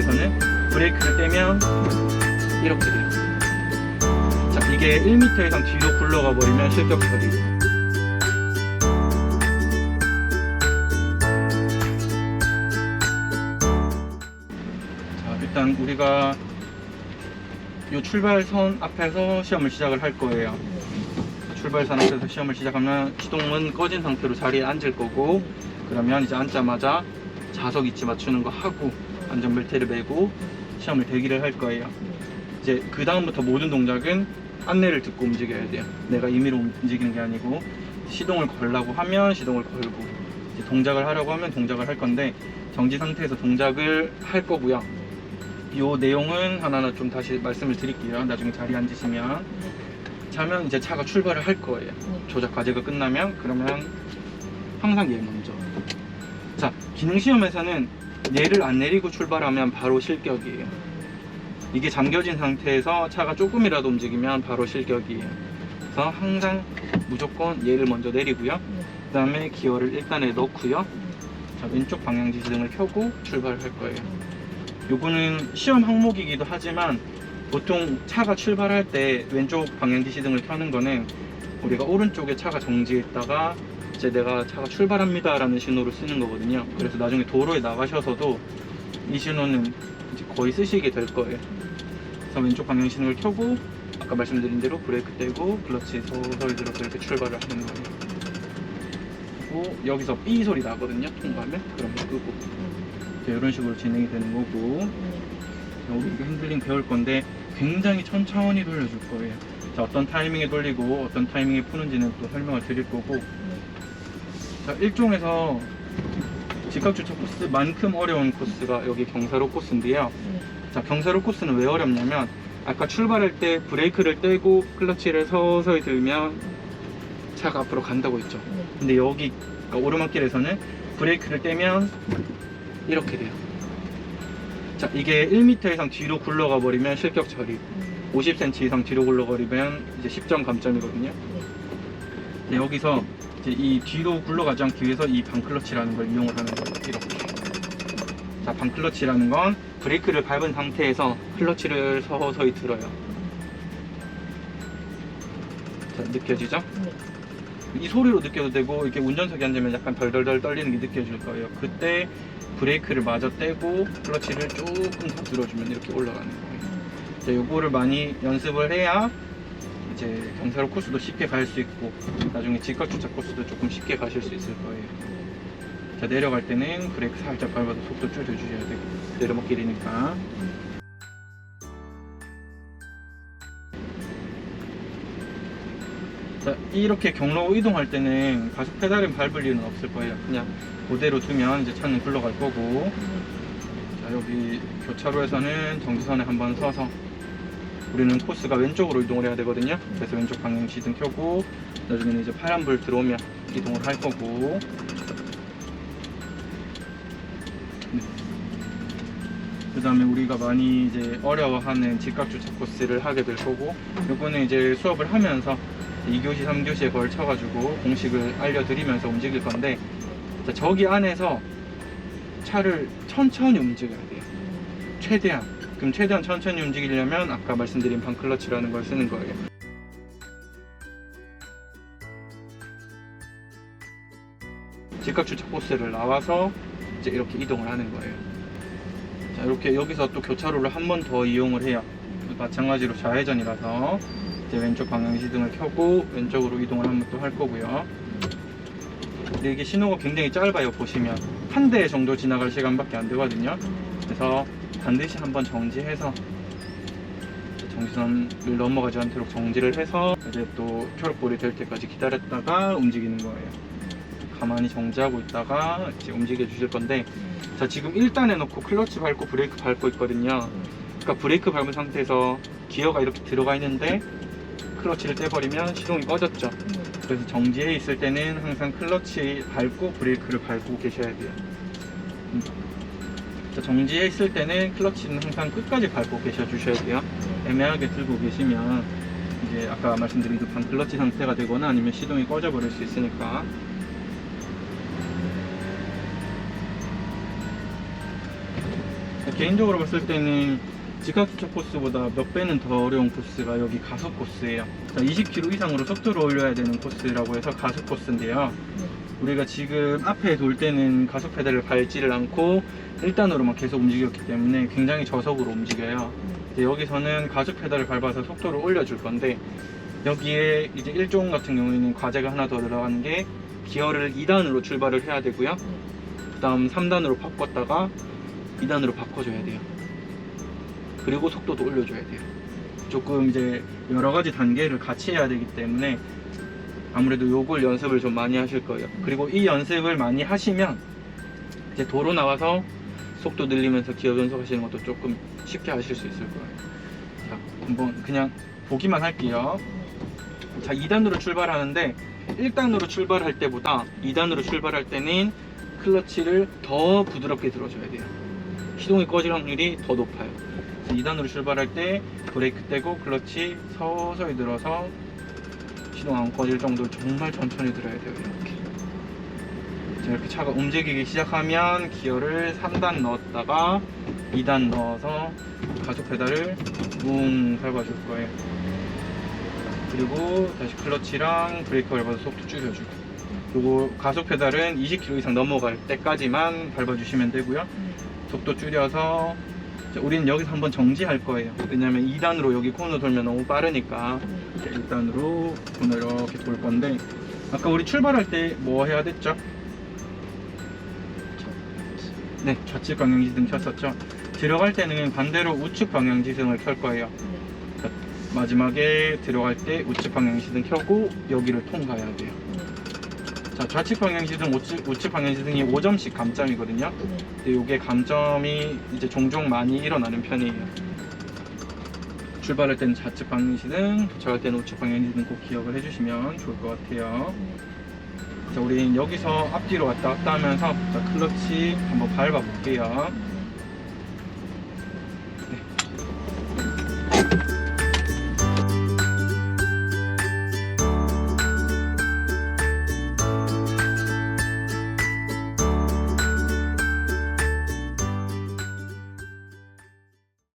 상태에서는 브레이크를 떼면 이렇게 돼요. 자, 이게 1m 이상 뒤로 굴러가 버리면 실격 처리. 자, 일단 우리가 이 출발선 앞에서 시험을 시작을 할 거예요. 출발선 앞에서 시험을 시작하면 시동은 꺼진 상태로 자리에 앉을 거고 그러면 이제 앉자마자 자석 위치 맞추는 거 하고 안전벨트를 매고 시험을 대기를 할 거예요. 이제 그 다음부터 모든 동작은 안내를 듣고 움직여야 돼요. 내가 임의로 움직이는 게 아니고 시동을 걸라고 하면 시동을 걸고 이제 동작을 하려고 하면 동작을 할 건데 정지 상태에서 동작을 할 거고요. 이 내용은 하나하나 좀 다시 말씀을 드릴게요. 나중에 자리에 앉으시면 자면 이제 차가 출발을 할 거예요. 조작 과제가 끝나면 그러면 항상 얘 먼저. 자 기능 시험에서는 얘를 안 내리고 출발하면 바로 실격이에요. 이게 잠겨진 상태에서 차가 조금이라도 움직이면 바로 실격이에요. 그래서 항상 무조건 얘를 먼저 내리고요. 그 다음에 기어를 일단에 넣고요. 자, 왼쪽 방향 지시등을 켜고 출발을 할 거예요. 요거는 시험 항목이기도 하지만 보통 차가 출발할 때 왼쪽 방향 지시등을 켜는 거는 우리가 오른쪽에 차가 정지했다가 이제 내가 차가 출발합니다 라는 신호를 쓰는 거거든요. 그래서 나중에 도로에 나가셔서도 이 신호는 이제 거의 쓰시게 될 거예요. 그래서 왼쪽 방향 신호를 켜고 아까 말씀드린 대로 브레이크 떼고 클러치 서서히 들어서 이렇게 출발을 하는 거예요. 그리고 여기서 삐 소리 나거든요. 통과하면 그럼 끄고 이런 식으로 진행이 되는 거고 이거 핸들링 배울 건데 굉장히 천천히 돌려줄 거예요. 자, 어떤 타이밍에 돌리고 어떤 타이밍에 푸는지는 또 설명을 드릴 거고 자, 일종에서 직각주차 코스만큼 어려운 코스가 여기 경사로 코스인데요. 자, 경사로 코스는 왜 어렵냐면 아까 출발할 때 브레이크를 떼고 클러치를 서서히 들면 차가 앞으로 간다고 했죠. 근데 여기 그러니까 오르막길에서는 브레이크를 떼면 이렇게 돼요. 자, 이게 1m 이상 뒤로 굴러가 버리면 실격 처리. 50cm 이상 뒤로 굴러가 버리면 이제 10점 감점이거든요. 네, 여기서 이제 이 뒤로 굴러가지 않기 위해서 이 반클러치라는 걸 이용을 하는 거예요. 이렇게. 자, 반클러치라는 건 브레이크를 밟은 상태에서 클러치를 서서히 들어요. 자, 느껴지죠? 이 소리로 느껴도 되고 이렇게 운전석에 앉으면 약간 덜덜덜 떨리는 게 느껴질 거예요. 그때 브레이크를 마저 떼고 클러치를 조금 더 들어주면 이렇게 올라가는 거예요. 이제 요거를 많이 연습을 해야 이제 경사로 코스도 쉽게 갈 수 있고 나중에 직각주차 코스도 조금 쉽게 가실 수 있을 거예요. 자 내려갈 때는 브레이크 살짝 밟아서 속도 줄여주셔야 되고 내리막길이니까 자, 이렇게 경로 이동할 때는 가속 페달을 밟을 일은 없을 거예요. 그냥 그대로 두면 이제 차는 굴러갈 거고. 자, 여기 교차로에서는 정지선에 한번 서서 우리는 코스가 왼쪽으로 이동을 해야 되거든요. 그래서 왼쪽 방향 시등 켜고 나중에는 이제 파란불 들어오면 이동을 할 거고. 그 다음에 우리가 많이 이제 어려워하는 직각주차 코스를 하게 될 거고 요거는 이제 수업을 하면서 2교시, 3교시에 걸쳐가지고 공식을 알려드리면서 움직일 건데 자, 저기 안에서 차를 천천히 움직여야 돼요. 최대한. 그럼 최대한 천천히 움직이려면 아까 말씀드린 반클러치라는 걸 쓰는 거예요. 직각주차 코스를 나와서 이제 이렇게 이동을 하는 거예요. 자, 이렇게 여기서 또 교차로를 한 번 더 이용을 해요. 마찬가지로 좌회전이라서 이제 왼쪽 방향 시등을 켜고 왼쪽으로 이동을 한번 또 할 거고요. 근데 이게 신호가 굉장히 짧아요. 보시면 한 대 정도 지나갈 시간밖에 안 되거든요. 그래서 반드시 한번 정지해서 정지선을 넘어가지 않도록 정지를 해서 이제 또 초록불이 될 때까지 기다렸다가 움직이는 거예요. 가만히 정지하고 있다가 이제 움직여 주실 건데 자 지금 1단에 놓고 클러치 밟고 브레이크 밟고 있거든요. 그러니까 브레이크 밟은 상태에서 기어가 이렇게 들어가 있는데 클러치를 떼버리면 시동이 꺼졌죠. 그래서 정지해 있을 때는 항상 클러치 밟고 브레이크를 밟고 계셔야 돼요. 음. 자, 정지해 있을 때는 클러치는 항상 끝까지 밟고 계셔 주셔야 돼요. 애매하게 들고 계시면 이제 아까 말씀드린 그 반클러치 상태가 되거나 아니면 시동이 꺼져 버릴 수 있으니까 개인적으로 봤을 때는 직각주차 코스보다 몇 배는 더 어려운 코스가 여기 가속 코스예요. 자, 20km 이상으로 속도를 올려야 되는 코스라고 해서 가속 코스인데요. 네. 우리가 지금 앞에 돌 때는 가속 페달을 밟지를 않고 1단으로만 계속 움직였기 때문에 굉장히 저속으로 움직여요. 여기서는 가속 페달을 밟아서 속도를 올려줄 건데 여기에 이제 1종 같은 경우에는 과제가 하나 더 들어가는 게 기어를 2단으로 출발을 해야 되고요. 그 다음 3단으로 바꿨다가 2단으로 바꿔줘야 돼요. 그리고 속도도 올려줘야 돼요. 조금 이제 여러 가지 단계를 같이 해야 되기 때문에 아무래도 요걸 연습을 좀 많이 하실 거예요. 그리고 이 연습을 많이 하시면 이제 도로 나와서 속도 늘리면서 기어 연습하시는 것도 조금 쉽게 하실 수 있을 거예요. 자, 한번 그냥 보기만 할게요. 자, 2단으로 출발하는데 1단으로 출발할 때보다 2단으로 출발할 때는 클러치를 더 부드럽게 들어줘야 돼요. 시동이 꺼질 확률이 더 높아요. 그래서 2단으로 출발할 때 브레이크 떼고 클러치 서서히 들어서 시동 안 꺼질 정도로 정말 천천히 들어야 돼요. 이렇게. 자, 이렇게 차가 움직이기 시작하면 기어를 3단 넣었다가 2단 넣어서 가속 페달을 뭉 밟아줄 거예요. 그리고 다시 클러치랑 브레이크 밟아서 속도 줄여주고. 그리고 가속 페달은 20km 이상 넘어갈 때까지만 밟아주시면 되고요. 속도 줄여서 자, 우리는 여기서 한번 정지할 거예요. 왜냐면 2단으로 여기 코너 돌면 너무 빠르니까 이제 1단으로 코너 이렇게 돌 건데 아까 우리 출발할 때 뭐 해야 됐죠? 네, 좌측 방향지등 켰었죠. 들어갈 때는 반대로 우측 방향지등을 켤 거예요. 자, 마지막에 들어갈 때 우측 방향지등 켜고 여기를 통과해야 돼요. 자, 좌측 방향지등, 우측, 우측 방향지등이 5점씩 감점이거든요. 근데 이게 감점이 이제 종종 많이 일어나는 편이에요. 출발할 때는 좌측 방향지등, 도착할 때는 우측 방향지등 꼭 기억을 해주시면 좋을 것 같아요. 자, 우리 여기서 앞뒤로 왔다 갔다 하면서 자, 클러치 한번 밟아 볼게요.